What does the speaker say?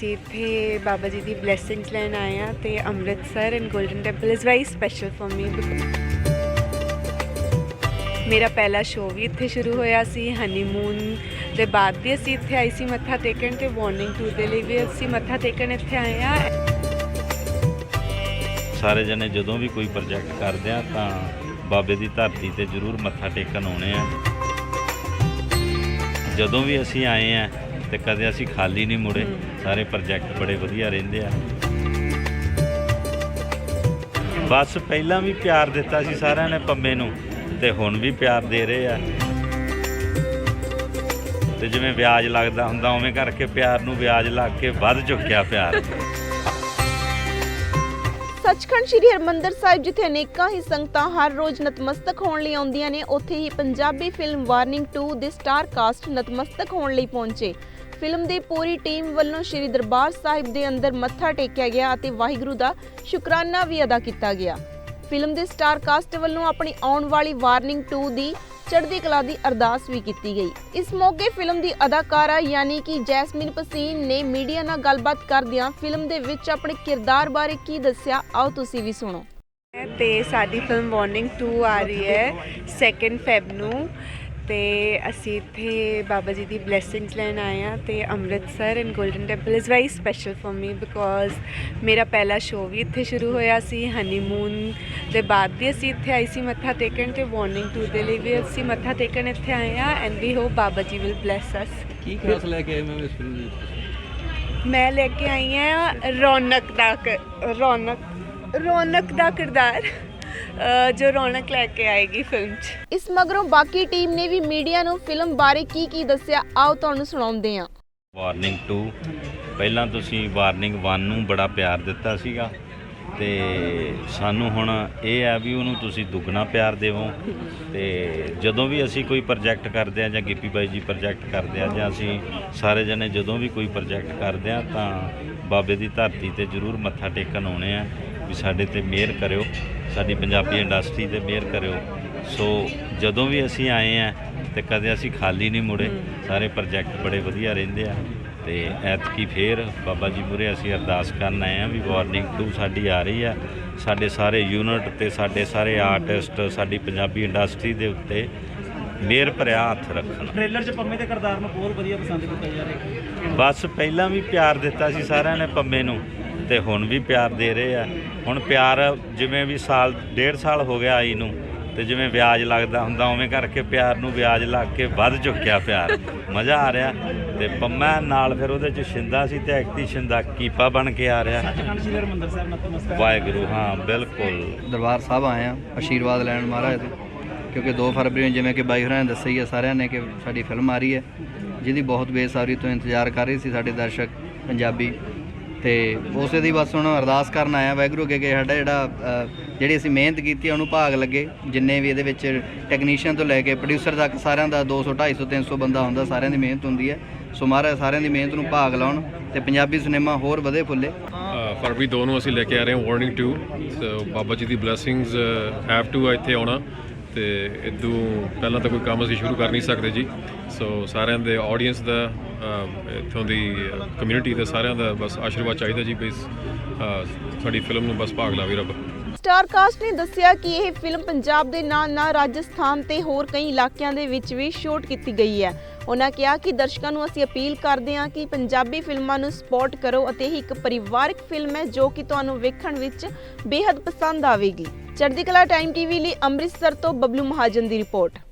ਅਸੀਂ ਇੱਥੇ Baba ji the blessings ਲੈਣ ਆਏ ਆ ਤੇ Amritsar and golden temple is very special for me ਮੇਰਾ ਪਹਿਲਾ ਸ਼ੋਅ ਵੀ ਇੱਥੇ ਸ਼ੁਰੂ ਹੋਇਆ ਸੀ ਹਨੀਮੂਨ ਦੇ ਬਾਅਦ ਵੀ ਅਸੀਂ ਇੱਥੇ ਆਈ ਸੀ, ਮੱਥਾ ਟੇਕਣ ਤੇ ਵਾਰਨਿੰਗ ਟੂ ਦੇ ਲਈ ਵੀ ਅਸੀਂ ਮੱਥਾ ਟੇਕਣ ਇੱਥੇ ਆਏ ਆ ਸਾਰੇ ਜਣੇ ਜਦੋਂ ਵੀ ਕੋਈ ਪ੍ਰੋਜੈਕਟ ਕਰਦੇ ਆ ਤਾਂ ਬਾਬੇ ਦੀ ਧਰਤੀ ਤੇ ਜ਼ਰੂਰ ਮੱਥਾ ਟੇਕਣ ਆਉਣੇ ਆ ਜਦੋਂ ਵੀ ਅਸੀਂ ਆਏ ਆ ਤੇ ਕਦੇ ਅਸੀਂ ਖਾਲੀ ਨਹੀਂ ਮੁੜੇ। ਸਾਰੇ ਪ੍ਰੋਜੈਕਟ ਬੜੇ ਵਧੀਆ ਰਹਿੰਦੇ ਆ। ਬਸ ਪਹਿਲਾਂ ਵੀ ਪਿਆਰ ਦਿੱਤਾ ਸੀ ਸਾਰਿਆਂ ਨੇ ਪੰਮੇ ਨੂੰ ਤੇ ਹੁਣ ਵੀ ਪਿਆਰ ਦੇ ਰਹੇ ਆ। ਤੇ ਜਿਵੇਂ ਵਿਆਜ ਲੱਗਦਾ ਹੁੰਦਾ ਉਵੇਂ ਕਰਕੇ ਪਿਆਰ ਨੂੰ ਵਿਆਜ ਲੱਗ ਕੇ ਵੱਧ ਚੁੱਕਿਆ ਪਿਆਰ। ਸੱਚਖੰਡ ਸ੍ਰੀ ਹਰਮੰਦਰ ਸਾਹਿਬ ਜਿੱਥੇ ਅਨੇਕਾਂ ਹੀ ਸੰਗਤਾਂ ਹਰ ਰੋਜ਼ ਨਤਮਸਤਕ ਹੋਣ ਲਈ ਆਉਂਦੀਆਂ ਨੇ ਉੱਥੇ ਹੀ ਪੰਜਾਬੀ ਫਿਲਮ ਵਾਰਨਿੰਗ 2 ਦੇ ਸਟਾਰ ਕਾਸਟ ਨਤਮਸਤਕ ਹੋਣ ਲਈ ਪਹੁੰਚੇ। ਫਿਲਮ ਦੀ ਪੂਰੀ ਟੀਮ ਵੱਲੋਂ ਸ੍ਰੀ ਦਰਬਾਰ ਸਾਹਿਬ ਦੇ ਅੰਦਰ ਮੱਥਾ ਟੇਕਿਆ ਗਿਆ ਅਤੇ ਵਾਹਿਗੁਰੂ ਦਾ ਸ਼ੁਕਰਾਨਾ ਵੀ ਅਦਾ ਕੀਤਾ ਗਿਆ। ਫਿਲਮ ਦੇ ਸਟਾਰ ਕਾਸਟ ਵੱਲੋਂ ਆਪਣੀ ਆਉਣ ਵਾਲੀ ਵਾਰਨਿੰਗ 2 ਦੀ ਚੜ੍ਹਦੀ ਕਲਾ ਦੀ ਅਰਦਾਸ ਵੀ ਕੀਤੀ ਗਈ। ਇਸ ਮੌਕੇ ਫਿਲਮ ਦੀ ਅਦਾਕਾਰਾ ਯਾਨੀ ਕਿ ਜੈਸਮਿਨ ਪਸੀਨ ਨੇ ਮੀਡੀਆ ਨਾਲ ਗੱਲਬਾਤ ਕਰਦਿਆਂ ਫਿਲਮ ਦੇ ਵਿੱਚ ਆਪਣੇ ਕਿਰਦਾਰ ਬਾਰੇ ਕੀ ਦੱਸਿਆ, ਆਓ ਤੁਸੀਂ ਵੀ ਸੁਣੋ। ਤੇ ਸਾਡੀ ਫਿਲਮ ਵਾਰਨਿੰਗ 2 ਆ ਰਹੀ ਹੈ 2nd ਫੈਬ ਨੂੰ। ਤੇ ਅਸੀਂ ਇੱਥੇ ਬਾਬਾ ਜੀ ਦੀ ਬਲੇਸਿੰਗਸ ਲੈਣ ਆਏ ਆ ਤੇ Amritsar and golden temple is very special for me because ਮੇਰਾ ਪਹਿਲਾ ਸ਼ੋਅ ਵੀ ਇੱਥੇ ਸ਼ੁਰੂ ਹੋਇਆ ਸੀ ਹਨੀਮੂਨ ਦੇ ਬਾਅਦ ਵੀ ਅਸੀਂ ਇੱਥੇ ਆਈ ਸੀ ਮੱਥਾ ਟੇਕਣ ਤੇ ਵਾਰਨਿੰਗ 2 ਦੇ ਲਈ ਵੀ ਅਸੀਂ ਮੱਥਾ ਟੇਕਣ ਇੱਥੇ ਆਏ ਆ and we hop Baba ji will bless ਅਸ ਕੀ ਖਾਸ ਲੈ ਕੇ ਆਏ ਮੈਂ ਇਸ? ਮੈਂ ਲੈ ਕੇ ਆਈ ਹਾਂ ਰੌਣਕ ਦਾ ਰੌਣਕ ਰੌਣਕ ਦਾ ਕਿਰਦਾਰ ਜੋ ਰੌਣਕ ਲੈ ਕੇ ਆਏਗੀ ਫਿਲਮ 'ਚ। ਇਸ ਮਗਰੋਂ ਬਾਕੀ ਟੀਮ ਨੇ ਵੀ ਮੀਡੀਆ ਨੂੰ ਫਿਲਮ ਬਾਰੇ ਕੀ ਕੀ ਦੱਸਿਆ ਆਓ ਤੁਹਾਨੂੰ ਸੁਣਾਉਂਦੇ ਹਾਂ। ਵਾਰਨਿੰਗ 2 ਪਹਿਲਾਂ ਤੁਸੀਂ ਵਾਰਨਿੰਗ 1 ਨੂੰ ਬੜਾ ਪਿਆਰ ਦਿੱਤਾ ਸੀਗਾ ਤੇ ਸਾਨੂੰ ਹੁਣ ਇਹ ਆ ਵੀ ਉਹਨੂੰ ਤੁਸੀਂ ਦੁੱਗਣਾ ਪਿਆਰ ਦੇਵੋ ਤੇ ਜਦੋਂ ਵੀ ਅਸੀਂ ਕੋਈ ਪ੍ਰੋਜੈਕਟ ਕਰਦੇ ਆ ਜਾਂ ਗਿੱਪੀ ਬਾਈ ਜੀ ਪ੍ਰੋਜੈਕਟ ਕਰਦੇ ਆ ਜਾਂ ਅਸੀਂ ਸਾਰੇ ਜਣੇ ਜਦੋਂ ਵੀ ਕੋਈ ਪ੍ਰੋਜੈਕਟ ਕਰਦੇ ਆ ਤਾਂ ਬਾਬੇ ਦੀ ਧਰਤੀ ਤੇ ਜ਼ਰੂਰ ਮੱਥਾ ਟੇਕਣ ਆਉਣੇ ਆ। ਵੀ ਸਾਡੇ ਤੇ ਮਿਹਰ ਕਰਿਓ ਸਾਡੀ ਪੰਜਾਬੀ ਇੰਡਸਟਰੀ ਤੇ ਮਿਹਰ ਕਰਿਓ। ਸੋ ਜਦੋਂ ਵੀ ਅਸੀਂ ਆਏ ਆ ਤੇ ਕਦੇ ਅਸੀਂ ਖਾਲੀ ਨਹੀਂ ਮੁੜੇ ਸਾਰੇ ਪ੍ਰੋਜੈਕਟ ਬੜੇ ਵਧੀਆ ਰਹਿੰਦੇ ਆ। ਤੇ ਐਤਕੀ ਫੇਰ ਬਾਬਾ ਜੀ ਮੂਹਰੇ ਅਸੀਂ ਅਰਦਾਸ ਕਰਨ ਆਏ ਆ ਵੀ ਵਾਰਨਿੰਗ 2 ਸਾਡੀ ਆ ਰਹੀ ਆ। ਸਾਡੇ ਸਾਰੇ ਯੂਨਿਟ ਤੇ ਸਾਡੇ ਸਾਰੇ ਆਰਟਿਸਟ ਸਾਡੀ ਪੰਜਾਬੀ ਇੰਡਸਟਰੀ ਦੇ ਉੱਤੇ ਮਿਹਰ ਭਰਿਆ ਹੱਥ ਰੱਖਣ। ਟ੍ਰੇਲਰ 'ਚ ਪੰਮੇ ਦੇ ਕਿਰਦਾਰ ਨੂੰ ਬਹੁਤ ਵਧੀਆ ਪਸੰਦ ਕੀਤਾ ਜਾ ਰਿਹਾ ਬਸ ਪਹਿਲਾਂ ਵੀ ਪਿਆਰ ਦਿੱਤਾ ਸੀ ਸਾਰਿਆਂ ਨੇ ਪੰਮੇ ਨੂੰ। ਤੇ ਹੁਣ ਵੀ ਪਿਆਰ ਦੇ ਰਹੇ ਆ। ਹੁਣ ਪਿਆਰ ਜਿਵੇਂ ਵੀ ਸਾਲ, ਡੇਢ ਸਾਲ ਹੋ ਗਿਆ ਆਈ ਨੂੰ, ਤੇ ਜਿਵੇਂ ਵਿਆਜ ਲੱਗਦਾ ਹੁੰਦਾ, ਉਵੇਂ ਕਰਕੇ ਪਿਆਰ ਨੂੰ ਵਿਆਜ ਲੱਗ ਕੇ ਵੱਧ ਚੁੱਕਿਆ ਪਿਆਰ। ਮਜ਼ਾ ਆ ਰਿਹਾ। ਤੇ ਪੰਮਾ ਨਾਲ ਫਿਰ ਉਹਦੇ ਚ ਸ਼ਿੰਦਾ ਸੀ ਤੇ ਐਕਟੀ ਸ਼ਿੰਦਾ ਕੀਪਾ ਬਣ ਕੇ ਆ ਰਿਹਾ। ਸੱਚਖੰਡ ਸ੍ਰੀ ਹਰਮੰਦਰ ਸਾਹਿਬ ਨਤਮਸਤਕ ਵਾਹਿਗੁਰੂ, ਹਾਂ, ਬਿਲਕੁਲ। ਦਰਬਾਰ ਸਾਹਿਬ ਆਏ ਆ, ਆਸ਼ੀਰਵਾਦ ਲੈਣ ਮਹਾਰਾਜ ਤੋਂ ਕਿਉਂਕਿ 2 ਫਰਵਰੀ ਨੂੰ ਜਿਵੇਂ ਕਿ ਬਾਈ ਹੋਰਾਂ ਨੇ ਦੱਸਿਆ ਹੀ ਆ ਸਾਰਿਆਂ ਨੇ ਕਿ ਸਾਡੀ ਫਿਲਮ ਆ ਰਹੀ ਹੈ, ਜਿਹਦੀ ਬਹੁਤ ਬੇਸਬਰੀ ਤੋਂ ਇੰਤਜ਼ਾਰ ਕਰ ਰਹੇ ਸੀ ਸਾਡੇ ਦਰਸ਼ਕ ਪੰਜਾਬੀ। ਤੇ ਉਸੇ ਦੀ ਬਸ ਹੁਣ ਅਰਦਾਸ ਕਰਨ ਆਇਆ ਵਾਹਿਗੁਰੂ ਅੱਗੇ ਕਿ ਸਾਡਾ ਜਿਹੜਾ ਜਿਹੜੀ ਅਸੀਂ ਮਿਹਨਤ ਕੀਤੀ ਆ, ਉਹਨੂੰ ਭਾਗ ਲੱਗੇ। ਜਿੰਨੇ ਵੀ ਇਹਦੇ ਵਿੱਚ ਟੈਕਨੀਸ਼ੀਅਨ ਤੋਂ ਲੈ ਕੇ ਪ੍ਰੋਡਿਊਸਰ ਤੱਕ ਸਾਰਿਆਂ ਦਾ 200 250 300 ਬੰਦਾ ਹੁੰਦਾ, ਸਾਰਿਆਂ ਦੀ ਮਿਹਨਤ ਹੁੰਦੀ ਹੈ। ਸੋ ਮਹਾਰਾਜ, ਸਾਰਿਆਂ ਦੀ ਮਿਹਨਤ ਨੂੰ ਭਾਗ ਲਾਉਣ ਤੇ ਪੰਜਾਬੀ ਸਿਨੇਮਾ ਹੋਰ ਵਧੇ ਫੁੱਲੇ। ਫਰਵਰੀ ਦੋ ਨੂੰ ਅਸੀਂ ਲੈ ਕੇ ਆ ਰਹੇ ਹਾਂ warning 2 so Baba ji the blessings have to ਇੱਥੇ ਆਉਣਾ। ਤੇ ਇਦੋਂ ਪਹਿਲਾਂ ਤਾਂ ਕੋਈ ਕੰਮ ਅਸੀਂ ਸ਼ੁਰੂ ਕਰ ਨਹੀਂ ਸਕਦੇ ਜੀ। ਸੋ ਸਾਰਿਆਂ ਦੇ ਆਡੀਅנס ਦਾ ਇਥੋਂ ਦੀ ਕਮਿਊਨਿਟੀ ਦਾ ਸਾਰਿਆਂ ਦਾ ਬਸ ਆਸ਼ੀਰਵਾਦ ਚਾਹੀਦਾ ਜੀ ਬਈ ਸਾਡੀ ਫਿਲਮ ਨੂੰ ਬਸ ਭਾਗ ਲਾਵੇ ਰੱਬ। ਸਟਾਰ ਕਾਸਟ ਨੇ ਦੱਸਿਆ ਕਿ ਇਹ ਫਿਲਮ ਪੰਜਾਬ ਦੇ ਨਾਲ ਨਾਲ ਰਾਜਸਥਾਨ ਤੇ ਹੋਰ ਕਈ ਇਲਾਕਿਆਂ ਦੇ ਵਿੱਚ ਵੀ ਸ਼ੂਟ ਕੀਤੀ ਗਈ ਹੈ। ਉਹਨਾਂ ਕਿਹਾ ਕਿ ਦਰਸ਼ਕਾਂ ਨੂੰ ਅਸੀਂ ਅਪੀਲ ਕਰਦੇ ਹਾਂ ਕਿ ਪੰਜਾਬੀ ਫਿਲਮਾਂ ਨੂੰ ਸਪੋਰਟ ਕਰੋ ਅਤੇ ਇਹ ਇੱਕ ਪਰਿਵਾਰਕ ਫਿਲਮ ਹੈ ਜੋ ਕਿ ਤੁਹਾਨੂੰ ਵੇਖਣ ਵਿੱਚ ਬੇहद ਪਸੰਦ ਆਵੇਗੀ। ਚੜ੍ਹਦੀ ਕਲਾ ਟਾਈਮ ਟੀਵੀ ਲਈ ਅੰਮ੍ਰਿਤਸਰ ਤੋਂ ਬਬਲੂ ਮਹਾਜਨ ਦੀ ਰਿਪੋਰਟ।